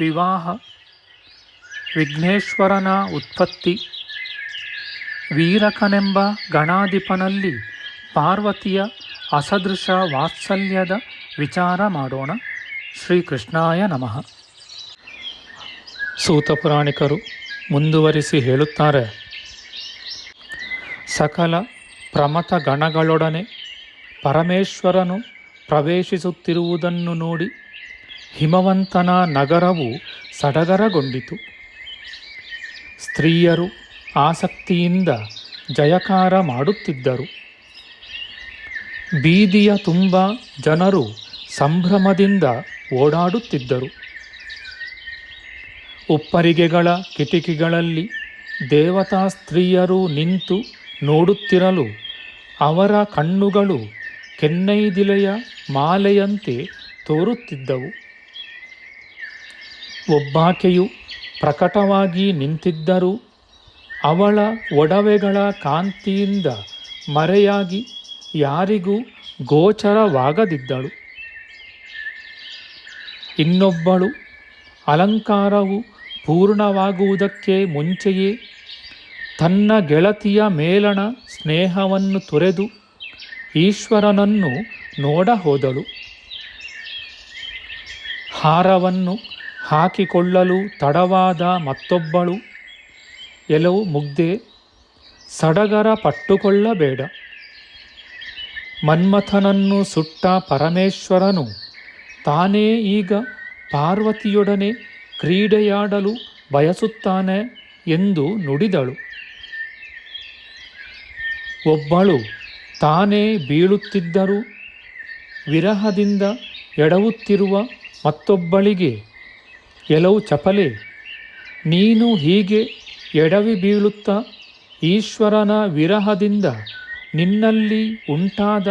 ವಿವಾಹ, ವಿಘ್ನೇಶ್ವರನ ಉತ್ಪತ್ತಿ, ವೀರಕನೆಂಬ ಗಣಾಧಿಪನಲ್ಲಿ ಪಾರ್ವತಿಯ ಅಸದೃಶ ವಾತ್ಸಲ್ಯದ ವಿಚಾರ ಮಾಡೋಣ. ಶ್ರೀಕೃಷ್ಣಾಯ ನಮಃ. ಸೂತ ಪುರಾಣಿಕರು ಮುಂದುವರಿಸಿ ಹೇಳುತ್ತಾರೆ. ಸಕಲ ಪ್ರಮಥ ಗಣಗಳೊಡನೆ ಪರಮೇಶ್ವರನು ಪ್ರವೇಶಿಸುತ್ತಿರುವುದನ್ನು ನೋಡಿ ಹಿಮವಂತನ ನಗರವು ಸಡಗರಗೊಂಡಿತು. ಸ್ತ್ರೀಯರು ಆಸಕ್ತಿಯಿಂದ ಜಯಕಾರ ಮಾಡುತ್ತಿದ್ದರು. ಬೀದಿಯ ತುಂಬ ಜನರು ಸಂಭ್ರಮದಿಂದ ಓಡಾಡುತ್ತಿದ್ದರು. ಉಪ್ಪರಿಗೆಗಳ ಕಿಟಕಿಗಳಲ್ಲಿ ದೇವತಾ ಸ್ತ್ರೀಯರು ನಿಂತು ನೋಡುತ್ತಿರಲು ಅವರ ಕಣ್ಣುಗಳು ಕೆನ್ನೈದಿಲೆಯ ಮಾಲೆಯಂತೆ ತೋರುತ್ತಿದ್ದವು. ಒಬ್ಬಾಕೆಯು ಪ್ರಕಟವಾಗಿ ನಿಂತಿದ್ದರೂ ಅವಳ ಒಡವೆಗಳ ಕಾಂತಿಯಿಂದ ಮರೆಯಾಗಿ ಯಾರಿಗೂ ಗೋಚರವಾಗದಿದ್ದಳು. ಇನ್ನೊಬ್ಬಳು ಅಲಂಕಾರವು ಪೂರ್ಣವಾಗುವುದಕ್ಕೆ ಮುಂಚೆಯೇ ತನ್ನ ಗೆಳತಿಯ ಮೇಲಣ ಸ್ನೇಹವನ್ನು ತೊರೆದು ಈಶ್ವರನನ್ನು ನೋಡ ಹೋದಳು ಹಾರವನ್ನು ಹಾಕಿಕೊಳ್ಳಲು ತಡವಾದ ಮತ್ತೊಬ್ಬಳು. ಎಲವು ಮುಗ್ದೆ ಸಡಗರ ಪಟ್ಟುಕೊಳ್ಳಬೇಡ. ಮನ್ಮಥನನ್ನು ಸುಟ್ಟ ಪರಮೇಶ್ವರನು ತಾನೇ ಈಗ ಪಾರ್ವತಿಯೊಡನೆ ಕ್ರೀಡೆಯಾಡಲು ಬಯಸುತ್ತಾನೆ ಎಂದು ನುಡಿದಳು. ಒಬ್ಬಳು ತಾನೇ ಬೀಳುತ್ತಿದ್ದರೂ ವಿರಹದಿಂದ ಎಡವುತ್ತಿರುವ ಮತ್ತೊಬ್ಬಳಿಗೆ ಎಲವು ಚಪಲೆ. ನೀನು ಹೀಗೆ ಎಡವಿ ಬೀಳುತ್ತಾ ಈಶ್ವರನ ವಿರಹದಿಂದ ನಿನ್ನಲ್ಲಿ ಉಂಟಾದ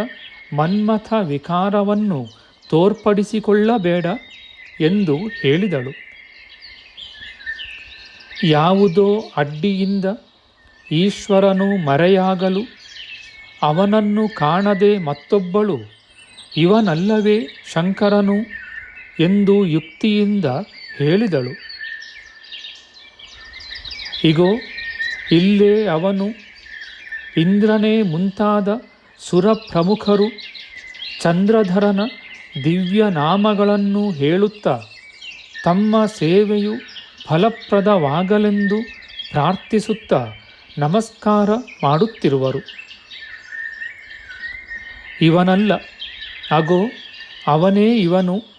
ಮನ್ಮಥ ವಿಕಾರವನ್ನು ತೋರ್ಪಡಿಸಿಕೊಳ್ಳಬೇಡ ಎಂದು ಹೇಳಿದಳು. ಯಾವುದೋ ಅಡ್ಡಿಯಿಂದ ಈಶ್ವರನು ಮರೆಯಾಗಲು ಅವನನ್ನು ಕಾಣದೆ ಮತ್ತೊಬ್ಬಳು, ಇವನಲ್ಲವೇ ಶಂಕರನು ಎಂದು ಯುಕ್ತಿಯಿಂದ ಹೇಳಿದಳು. ಇಗೋ, ಇಲ್ಲೇ ಅವನು ಇಂದ್ರನೇ ಮುಂತಾದ ಸುರಪ್ರಮುಖರು ಚಂದ್ರಧರನ ದಿವ್ಯ ನಾಮಗಳನ್ನು ಹೇಳುತ್ತಾ ತಮ್ಮ ಸೇವೆಯು ಫಲಪ್ರದವಾಗಲೆಂದು ಪ್ರಾರ್ಥಿಸುತ್ತಾ ನಮಸ್ಕಾರ ಮಾಡುತ್ತಿರುವರು. ಇವನಲ್ಲ, ಅಗೋ, ಅವನೇ ಇವನು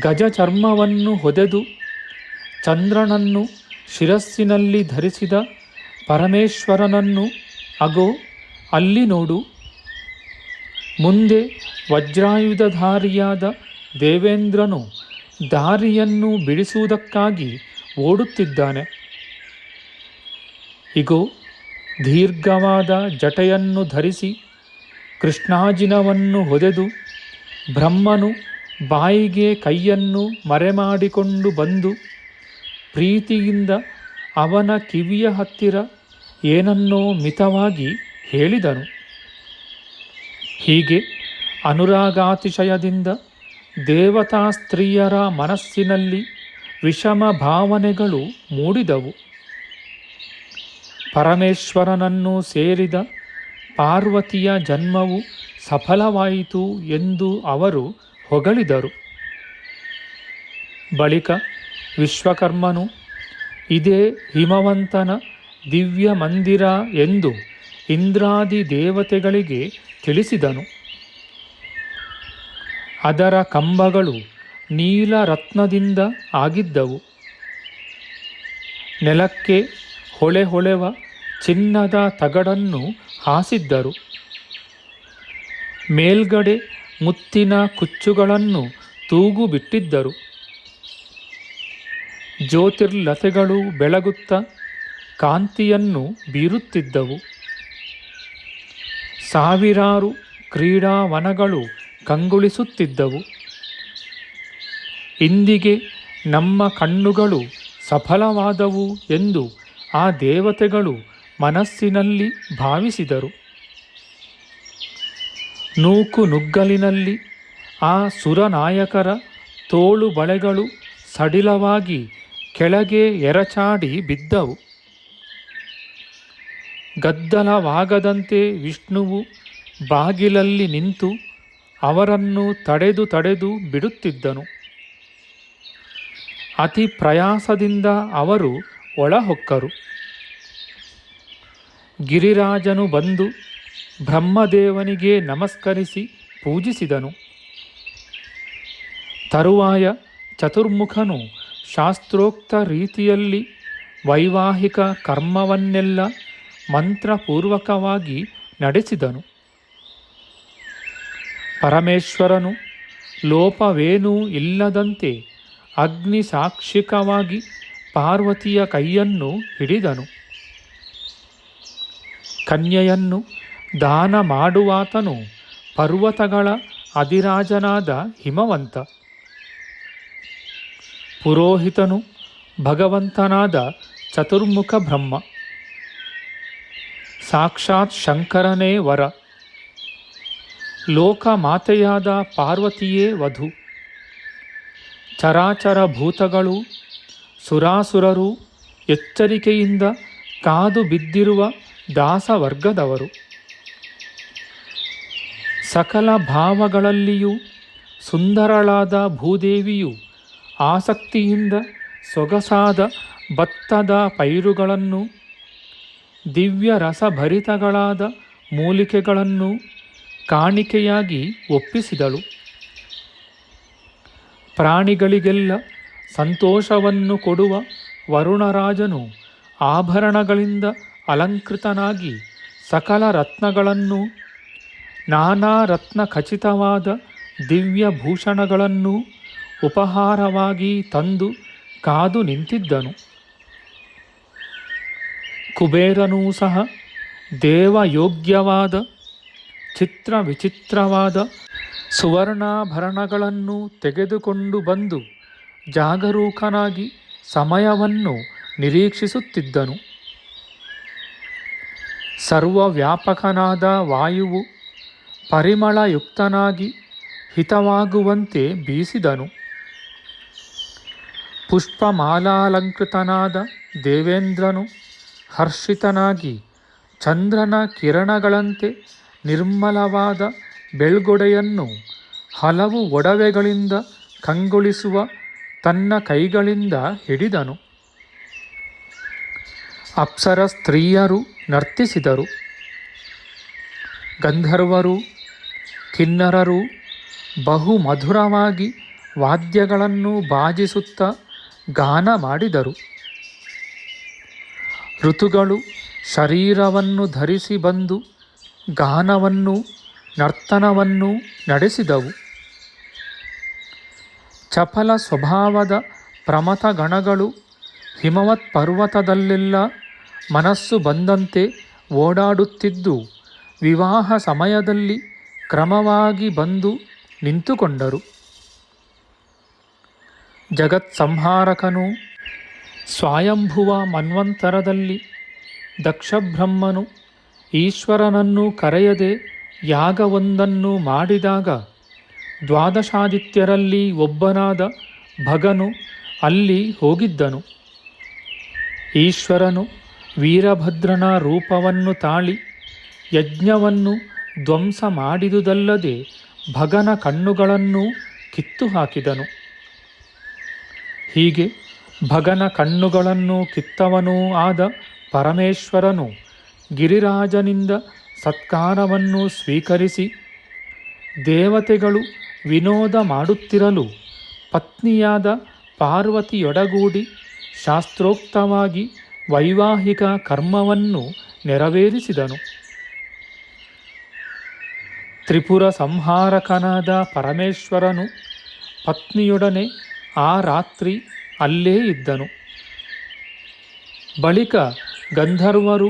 ಗಜ ಚರ್ಮವನ್ನು ಹೊದೆದು ಚಂದ್ರನನ್ನು ಶಿರಸ್ಸಿನಲ್ಲಿ ಧರಿಸಿದ ಪರಮೇಶ್ವರನನ್ನು ಅಗೋ, ಅಲ್ಲಿ ನೋಡು. ಮುಂದೆ ವಜ್ರಾಯುಧಧಾರಿಯಾದ ದೇವೇಂದ್ರನು ದಾರಿಯನ್ನು ಬಿಡಿಸುವುದಕ್ಕಾಗಿ ಓಡುತ್ತಿದ್ದಾನೆ. ಇಗೋ, ದೀರ್ಘವಾದ ಜಟೆಯನ್ನು ಧರಿಸಿ ಕೃಷ್ಣಾಜಿನವನ್ನು ಹೊದೆದು ಬ್ರಹ್ಮನು ಬಾಯಿಗೆ ಕೈಯನ್ನು ಮರೆಮಾಡಿಕೊಂಡು ಬಂದು ಪ್ರೀತಿಯಿಂದ ಅವನ ಕಿವಿಯ ಹತ್ತಿರ ಏನನ್ನೋ ಮಿತವಾಗಿ ಹೇಳಿದನು. ಹೀಗೆ ಅನುರಾಗಾತಿಶಯದಿಂದ ದೇವತಾ ಸ್ತ್ರೀಯರ ಮನಸ್ಸಿನಲ್ಲಿ ವಿಷಮ ಭಾವನೆಗಳು ಮೂಡಿದವು. ಪರಮೇಶ್ವರನನ್ನು ಸೇರಿದ ಪಾರ್ವತಿಯ ಜನ್ಮವು ಸಫಲವಾಯಿತು ಎಂದು ಅವರು ಹೊಗಳಿದರು. ಬಳಿಕ ವಿಶ್ವಕರ್ಮನು, ಇದೇ ಹಿಮವಂತನ ದಿವ್ಯ ಮಂದಿರ ಎಂದು ಇಂದ್ರಾದಿ ದೇವತೆಗಳಿಗೆ ತಿಳಿಸಿದನು. ಅದರ ಕಂಬಗಳು ನೀಲರತ್ನದಿಂದ ಆಗಿದ್ದವು. ನೆಲಕ್ಕೆ ಹೊಳೆ ಹೊಳೆವ ಚಿನ್ನದ ತಗಡನ್ನು ಹಾಸಿದ್ದರು. ಮೇಲ್ಗಡೆ ಮುತ್ತಿನ ಕುಚ್ಚುಗಳನ್ನು ತೂಗು ಬಿಟ್ಟಿದ್ದರು ಜ್ಯೋತಿರ್ಲತೆಗಳು ಬೆಳಗುತ್ತ ಕಾಂತಿಯನ್ನು ಬೀರುತ್ತಿದ್ದವು. ಸಾವಿರಾರು ಕ್ರೀಡಾವನಗಳು ಕಂಗೊಳಿಸುತ್ತಿದ್ದವು. ಇಂದಿಗೆ ನಮ್ಮ ಕಣ್ಣುಗಳು ಸಫಲವಾದವು ಎಂದು ಆ ದೇವತೆಗಳು ಮನಸ್ಸಿನಲ್ಲಿ ಭಾವಿಸಿದರು. ನೂಕು ನುಗ್ಗಲಿನಲ್ಲಿ ಆ ಸುರನಾಯಕರ ತೋಳು ಬಳೆಗಳು ಸಡಿಲವಾಗಿ ಕೆಳಗೆ ಎರಚಾಡಿ ಬಿದ್ದವು. ಗದ್ದಲವಾಗದಂತೆ ವಿಷ್ಣುವು ಬಾಗಿಲಲ್ಲಿ ನಿಂತು ಅವರನ್ನು ತಡೆದು ತಡೆದು ಬಿಡುತ್ತಿದ್ದನು. ಅತಿ ಪ್ರಯಾಸದಿಂದ ಅವರು ಒಳಹೊಕ್ಕರು. ಗಿರಿರಾಜನು ಬಂದು ಬ್ರಹ್ಮದೇವನಿಗೆ ನಮಸ್ಕರಿಸಿ ಪೂಜಿಸಿದನು. ತರುವಾಯ ಚತುರ್ಮುಖನು ಶಾಸ್ತ್ರೋಕ್ತ ರೀತಿಯಲ್ಲಿ ವೈವಾಹಿಕ ಕರ್ಮವನ್ನೆಲ್ಲ ಮಂತ್ರಪೂರ್ವಕವಾಗಿ ನಡೆಸಿದನು. ಪರಮೇಶ್ವರನು ಲೋಪವೇನೂ ಇಲ್ಲದಂತೆ ಅಗ್ನಿ ಸಾಕ್ಷಿಕವಾಗಿ ಪಾರ್ವತಿಯ ಕೈಯನ್ನು ಹಿಡಿದನು. ಕನ್ಯೆಯನ್ನು ದಾನ ಮಾಡುವಾತನು ಪರ್ವತಗಳ ಅಧಿರಾಜನಾದ ಹಿಮವಂತ. ಪುರೋಹಿತನು ಭಗವಂತನಾದ ಚತುರ್ಮುಖ ಬ್ರಹ್ಮ. ಸಾಕ್ಷಾತ್ ಶಂಕರನೇ ವರ. ಲೋಕಮಾತೆಯಾದ ಪಾರ್ವತಿಯೇ ವಧು. ಚರಾಚರ ಭೂತಗಳು ಸುರಾಸುರರು ಎಚ್ಚರಿಕೆಯಿಂದ ಕಾದು ಬಿದ್ದಿರುವ ದಾಸವರ್ಗದವರು. ಸಕಲ ಭಾವಗಳಲ್ಲಿಯೂ ಸುಂದರಳಾದ ಭೂದೇವಿಯು ಆಸಕ್ತಿಯಿಂದ ಸೊಗಸಾದ ಭತ್ತದ ಪೈರುಗಳನ್ನು, ದಿವ್ಯ ರಸಭರಿತಗಳಾದ ಮೂಲಿಕೆಗಳನ್ನು ಕಾಣಿಕೆಯಾಗಿ ಒಪ್ಪಿಸಿದಳು. ಪ್ರಾಣಿಗಳಿಗೆಲ್ಲ ಸಂತೋಷವನ್ನು ಕೊಡುವ ವರುಣರಾಜನು ಆಭರಣಗಳಿಂದ ಅಲಂಕೃತನಾಗಿ ಸಕಲ ರತ್ನಗಳನ್ನು ನಾನಾ ರತ್ನ ಖಚಿತವಾದ ದಿವ್ಯ ಭೂಷಣಗಳನ್ನು ಉಪಹಾರವಾಗಿ ತಂದು ಕಾದು ನಿಂತಿದ್ದನು. ಕುಬೇರನೂ ಸಹ ದೇವಯೋಗ್ಯವಾದ ಚಿತ್ರ ವಿಚಿತ್ರವಾದ ಸುವರ್ಣಾಭರಣಗಳನ್ನು ತೆಗೆದುಕೊಂಡು ಬಂದು ಜಾಗರೂಕನಾಗಿ ಸಮಯವನ್ನು ನಿರೀಕ್ಷಿಸುತ್ತಿದ್ದನು. ಸರ್ವವ್ಯಾಪಕನಾದ ವಾಯುವು ಪರಿಮಳಯುಕ್ತನಾಗಿ ಹಿತವಾಗುವಂತೆ ಬೀಸಿದನು. ಪುಷ್ಪಮಾಲಾಲಂಕೃತನಾದ ದೇವೇಂದ್ರನು ಹರ್ಷಿತನಾಗಿ ಚಂದ್ರನ ಕಿರಣಗಳಂತೆ ನಿರ್ಮಲವಾದ ಬೆಳ್ಗೊಡೆಯನ್ನು ಹಲವು ಒಡವೆಗಳಿಂದ ಕಂಗೊಳಿಸುವ ತನ್ನ ಕೈಗಳಿಂದ ಹಿಡಿದನು. ಅಪ್ಸರ ಸ್ತ್ರೀಯರು ನರ್ತಿಸಿದರು. ಗಂಧರ್ವರು ಕಿನ್ನರರು ಬಹು ಮಧುರವಾಗಿ ವಾದ್ಯಗಳನ್ನು ಬಾಜಿಸುತ್ತ ಗಾನ ಮಾಡಿದರು. ಋತುಗಳು ಶರೀರವನ್ನು ಧರಿಸಿ ಬಂದು ಗಾನವನ್ನು, ನರ್ತನವನ್ನು ನಡೆಸಿದವು. ಚಪಲ ಸ್ವಭಾವದ ಪ್ರಮಥ ಗಣಗಳು ಹಿಮವತ್ ಪರ್ವತದಲ್ಲೆಲ್ಲ ಮನಸ್ಸು ಬಂದಂತೆ ಓಡಾಡುತ್ತಿದ್ದು, ವಿವಾಹ ಸಮಯದಲ್ಲಿ ಕ್ರಮವಾಗಿ ಬಂದು ನಿಂತುಕೊಂಡರು. ಜಗತ್ಸಂಹಾರಕನು ಸ್ವಯಂಭುವ ಮನ್ವಂತರದಲ್ಲಿ ದಕ್ಷಬ್ರಹ್ಮನು ಈಶ್ವರನನ್ನು ಕರೆಯದೆ ಯಾಗವೊಂದನ್ನು ಮಾಡಿದಾಗ ದ್ವಾದಶಾದಿತ್ಯರಲ್ಲಿ ಒಬ್ಬನಾದ ಭಗನು ಅಲ್ಲಿ ಹೋಗಿದ್ದನು. ಈಶ್ವರನು ವೀರಭದ್ರನ ರೂಪವನ್ನು ತಾಳಿ ಯಜ್ಞವನ್ನು ಧ್ವಂಸ ಮಾಡಿದುದಲ್ಲದೆ ಭಗನ ಕಣ್ಣುಗಳನ್ನು ಕಿತ್ತು ಹಾಕಿದನು ಹೀಗೆ ಭಗನ ಕಣ್ಣುಗಳನ್ನು ಕಿತ್ತವನೂ ಆದ ಪರಮೇಶ್ವರನು ಗಿರಿರಾಜನಿಂದ ಸತ್ಕಾರವನ್ನು ಸ್ವೀಕರಿಸಿ ದೇವತೆಗಳು ವಿನೋದ ಮಾಡುತ್ತಿರಲು ಪತ್ನಿಯಾದ ಪಾರ್ವತಿಯೊಡಗೂಡಿ ಶಾಸ್ತ್ರೋಕ್ತವಾಗಿ ವೈವಾಹಿಕ ಕರ್ಮವನ್ನು ನೆರವೇರಿಸಿದನು. ತ್ರಿಪುರ ಸಂಹಾರಕನಾದ ಪರಮೇಶ್ವರನು ಪತ್ನಿಯೊಡನೆ ಆ ರಾತ್ರಿ ಅಲ್ಲೇ ಇದ್ದನು. ಬಳಿಕ ಗಂಧರ್ವರು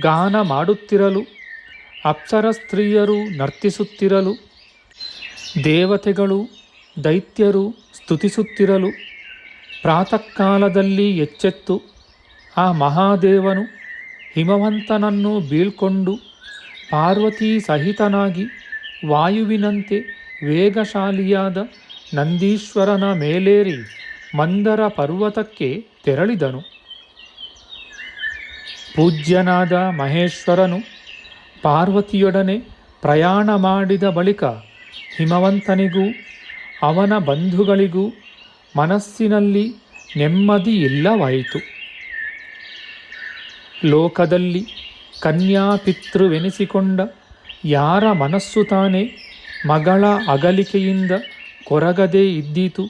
ಗಾನ ಮಾಡುತ್ತಿರಲು, ಅಪ್ಸರ ಸ್ತ್ರೀಯರು ನರ್ತಿಸುತ್ತಿರಲು, ದೇವತೆಗಳು, ದೈತ್ಯರು ಸ್ತುತಿಸುತ್ತಿರಲು ಪ್ರಾತಃ ಕಾಲದಲ್ಲಿ ಎಚ್ಚೆತ್ತು ಆ ಮಹಾದೇವನು ಹಿಮವಂತನನ್ನು ಬೀಳ್ಕೊಂಡು ಪಾರ್ವತೀ ಸಹಿತನಾಗಿ ವಾಯುವಿನಂತೆ ವೇಗಶಾಲಿಯಾದ ನಂದೀಶ್ವರನ ಮೇಲೇರಿ ಮಂದರ ಪರ್ವತಕ್ಕೆ ತೆರಳಿದನು. ಪೂಜ್ಯನಾದ ಮಹೇಶ್ವರನು ಪಾರ್ವತಿಯೊಡನೆ ಪ್ರಯಾಣ ಮಾಡಿದ ಬಳಿಕ ಹಿಮವಂತನಿಗೂ, ಅವನ ಬಂಧುಗಳಿಗೂ ಮನಸ್ಸಿನಲ್ಲಿ ನೆಮ್ಮದಿ ಇಲ್ಲವಾಯಿತು. ಲೋಕದಲ್ಲಿ ಕನ್ಯಾಪಿತೃವೆನಿಸಿಕೊಂಡ ಯಾರ ಮನಸ್ಸು ತಾನೇ ಮಗಳ ಅಗಲಿಕೆಯಿಂದ ಕೊರಗದೇ ಇದ್ದೀತು.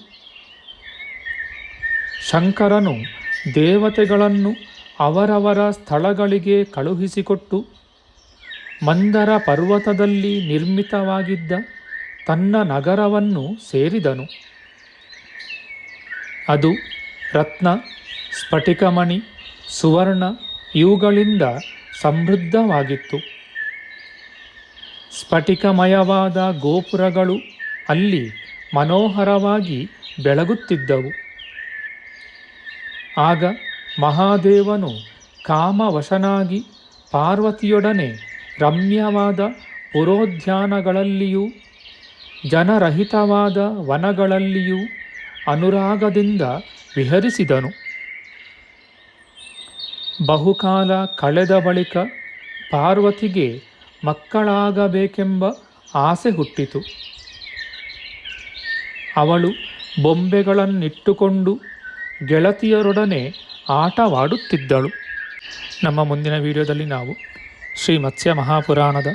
ಶಂಕರನು ದೇವತೆಗಳನ್ನು ಅವರವರ ಸ್ಥಳಗಳಿಗೆ ಕಳುಹಿಸಿಕೊಟ್ಟು ಮಂದರ ಪರ್ವತದಲ್ಲಿ ನಿರ್ಮಿತವಾಗಿದ್ದ ತನ್ನ ನಗರವನ್ನು ಸೇರಿದನು. ಅದು ರತ್ನ, ಸ್ಫಟಿಕಮಣಿ, ಸುವರ್ಣ ಇವುಗಳಿಂದ ಸಮೃದ್ಧವಾಗಿತ್ತು. ಸ್ಫಟಿಕಮಯವಾದ ಗೋಪುರಗಳು ಅಲ್ಲಿ ಮನೋಹರವಾಗಿ ಬೆಳಗುತ್ತಿದ್ದವು. ಆಗ ಮಹಾದೇವನು ಕಾಮವಶನಾಗಿ ಪಾರ್ವತಿಯೊಡನೆ ರಮ್ಯವಾದ ಪುರೋದ್ಯಾನಗಳಲ್ಲಿಯೂ, ಜನರಹಿತವಾದ ವನಗಳಲ್ಲಿಯೂ ಅನುರಾಗದಿಂದ ವಿಹರಿಸಿದನು. ಬಹುಕಾಲ ಕಳೆದ ಬಳಿಕ ಪಾರ್ವತಿಗೆ ಮಕ್ಕಳಾಗಬೇಕೆಂಬ ಆಸೆ ಹುಟ್ಟಿತು ಅವಳು ಬೊಂಬೆಗಳನ್ನಿಟ್ಟುಕೊಂಡು ಗೆಳತಿಯರೊಡನೆ ಆಟವಾಡುತ್ತಿದ್ದಳು. ನಮ್ಮ ಮುಂದಿನ ವಿಡಿಯೋದಲ್ಲಿ ನಾವು ಶ್ರೀ ಮತ್ಸ್ಯ ಮಹಾಪುರಾಣದ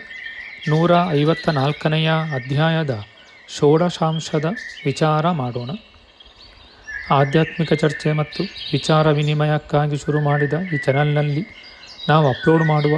ನೂರ ಐವತ್ತ ನಾಲ್ಕನೆಯ ಅಧ್ಯಾಯದ ಷೋಡಶಾಂಶದ ವಿಚಾರ ಮಾಡೋಣ. ಆಧ್ಯಾತ್ಮಿಕ ಚರ್ಚೆ ಮತ್ತು ವಿಚಾರ ವಿನಿಮಯಕ್ಕಾಗಿ ಶುರು ಮಾಡಿದ ಈ ಚಾನಲ್ನಲ್ಲಿ ನಾವು ಅಪ್ಲೋಡ್ ಮಾಡುವ